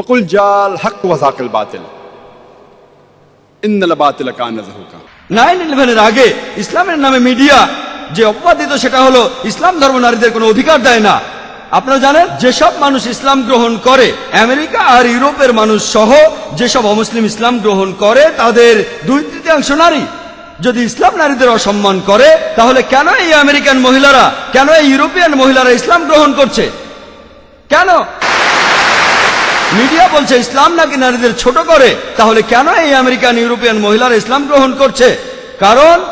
ওকুল জাল হক ওয়াজাকিল বাতিল ইন্নাল বাতিল কানা জাহুকা নাইন ইলেভেনের আগে ইসলামের নামে মিডিয়া যে অপবাদ দিত সেটা হলো ইসলাম ধর্ম নারীদের কোনো অধিকার দেয় না। আপনারা জানেন, যেসব মানুষ ইসলাম গ্রহণ করে, আমেরিকা আর ইউরোপের মানুষ সহ যেসব অমুসলিম ইসলাম গ্রহণ করে, তাদের দুই তৃতীয়াংশ নারী। যদি ইসলাম নারীদের অসম্মান করে, তাহলে কেন এই আমেরিকান মহিলারা, কেন এই ইউরোপিয়ান মহিলারা ইসলাম গ্রহণ করছে? কেন? মিডিয়া বলছে, ইসলাম নাকি নারীদের ছোট করে? তাহলে কেন এই আমেরিকান, ইউরোপিয়ান মহিলারা ইসলাম গ্রহণ করছে? কারণ,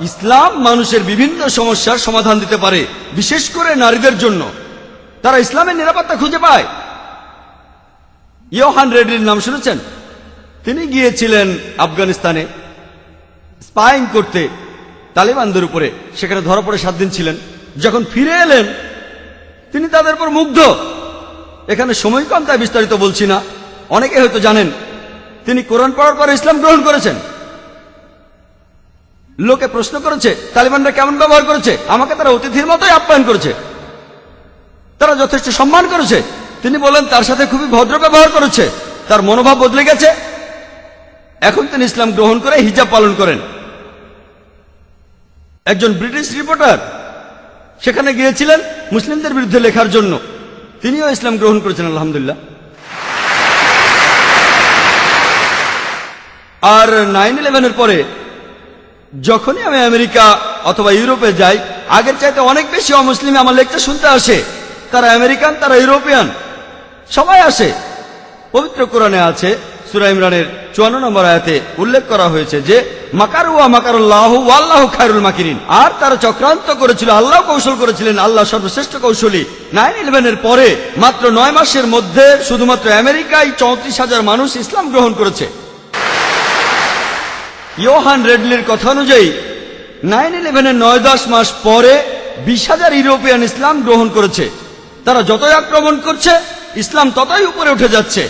ইসলাম মানুষের বিভিন্ন সমস্যার সমাধান দিতে পারে, বিশেষ করে নারীদের জন্য। তারা ইসলামের নিরাপত্তা খুঁজে পায়। ইয়োহান রেড্ডির নাম শুনেছেন? তিনি গিয়েছিলেন আফগানিস্তানে, স্পাইং করতে তালিবানদের উপরে। সেখানে ধরা পড়ে সাত দিন ছিলেন। যখন ফিরে এলেন, তিনি তাদের উপর মুগ্ধ। এখানে সময় কম, তাই বিস্তারিত বলছি না। অনেকে হয়তো জানেন, তিনি কোরআন পড়ার পরে ইসলাম গ্রহণ করেছেন। লোকে প্রশ্ন করেছে, তালিবানরা কেমন ব্যবহার করেছে? আমাকে তারা অতিথির মতোই আপ্যায়ন করেছে। তারা যথেষ্ট সম্মান করেছে। তিনি বলেন, তার সাথে খুবই ভদ্র ব্যবহার করেছে। তার মনোভাব বদলে গেছে। এখন তিনি ইসলাম গ্রহণ করে হিজাব পালন করেন। একজন ব্রিটিশ রিপোর্টার সেখানে গিয়েছিলেন মুসলিমদের বিরুদ্ধে লেখার জন্য। তিনিও ইসলাম গ্রহণ করেছেন, আলহামদুলিল্লাহ। আর নাইন ইলেভেনের পরে, যখনই আমি আমেরিকা অথবা ইউরোপে যাই, আগের চাইতে অনেক বেশি অমুসলিম আমার লেকচার শুনতে আসে। তারা আমেরিকান, তারা ইউরোপিয়ান, সবাই আসে। পবিত্র কোরআনে আছে, সুরা ইমরানের চুয়ান্ন নম্বর আয়াতে উল্লেখ করা হয়েছে যে মাকারুয়া মাকারুল্লাহ আল্লাহ খায়রুল মাকিরিন। আর তারা চক্রান্ত করেছিল আল্লাহ কৌশল করেছিলেন, আল্লাহ সর্বশ্রেষ্ঠ কৌশলী। নাইন ইলেভেনের পরে, মাত্র নয় মাসের মধ্যে শুধুমাত্র আমেরিকায় চৌত্রিশ হাজার মানুষ ইসলাম গ্রহণ করেছে। ইয়োহান রেডলির কথা অনুযায়ী নাইন ইলেভেনের নয় দশ মাস পরে বিশ হাজার ইউরোপিয়ান ইসলাম গ্রহণ করেছে। তারা যতই আক্রমণ করছে, ইসলাম ততই উপরে উঠে যাচ্ছে।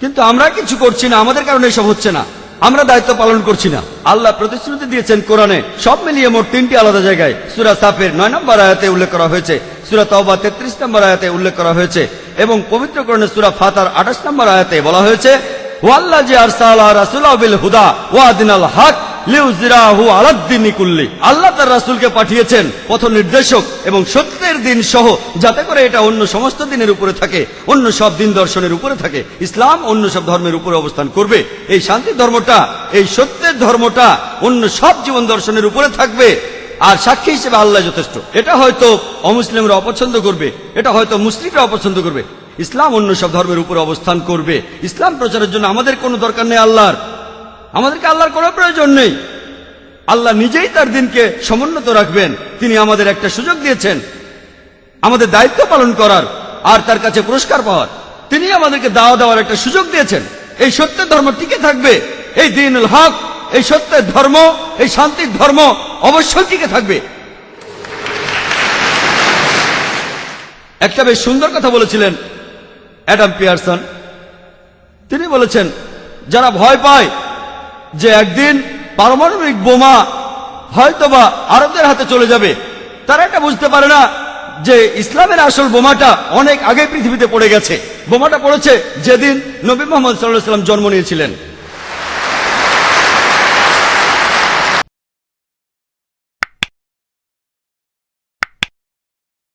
কিন্তু আমরা কিছু করছি না, আমাদের কারণে এসব হচ্ছে না। আমরা দায়িত্ব পালন করছি না। আল্লাহ প্রতিশ্রুতি দিয়েছেন কোরআনে। সব মিলিয়ে মোট তিনটি আলাদা জায়গায়। সুরা সাফের নয় নম্বর আয়াতে উল্লেখ করা হয়েছে। সুরা তওবা তেত্রিশ নম্বর আয়াতে উল্লেখ করা হয়েছে। এবং পবিত্র কোরআনে সুরা ফাতার আঠাশ নম্বর আয়াতে বলা হয়েছে ওয়াল্লা যে আরসালা রাসূলা বিল হুদা ওয়াদিনাল হক লিউজিরাহু আলাদ্দিনি আল্লাহ তার রাসূলকে পাঠিয়েছেন পথ নির্দেশক এবং সত্যের দিন সহ, যাতে করে এটা অন্য সমস্ত দিনের উপরে থাকে, অন্য সব দিন দর্শনের উপরে থাকে, ইসলাম অন্য সব ধর্মের উপরে অবস্থান করবে। এই শান্তির ধর্মটা, এই সত্যের ধর্মটা অন্য সব জীবন দর্শনের উপরে থাকবে, আর সাক্ষী হিসেবে আল্লাহ যথেষ্ট। এটা হয়তো অমুসলিমরা অপছন্দ করবে, এটা হয়তো মুসলিমরা অপছন্দ করবে। ইসলাম অন্য সব ধর্মের উপর অবস্থান করবে। ইসলাম প্রচারের জন্য আমাদের কোনো দরকার নেই আল্লাহর। আমাদেরকে আল্লাহর কোনো প্রয়োজন নেই। আল্লাহ নিজেই তার দিনকে সমুন্নত রাখবেন। তিনি আমাদের একটা সুযোগ দিয়েছেন। আমাদের দায়িত্ব পালন করার আর তার কাছে পুরস্কার পাওয়ার। তিনি আমাদেরকে দাওয়া দেওয়ার একটা সুযোগ দিয়েছেন। এই সত্যের ধর্ম টিকে থাকবে। এই দিনুল হক, এই সত্যের ধর্ম, এই শান্তির ধর্ম অবশ্যই টিকে থাকবে। একটা বেশ সুন্দর কথা বলেছিলেন অ্যাডাম পিয়ারসন। তিনি বলেছেন, যারা ভয় পায় যে একদিন পারমাণবিক বোমা হয়তোবা আরবদের হাতে চলে যাবে, তারা এটা বুঝতে পারে না যে ইসলামের আসল বোমাটা অনেক আগে পৃথিবীতে পড়ে গেছে। বোমাটা পড়েছে যেদিন নবী মোহাম্মদ সাল্লাহ সাল্লাম জন্ম নিয়েছিলেন।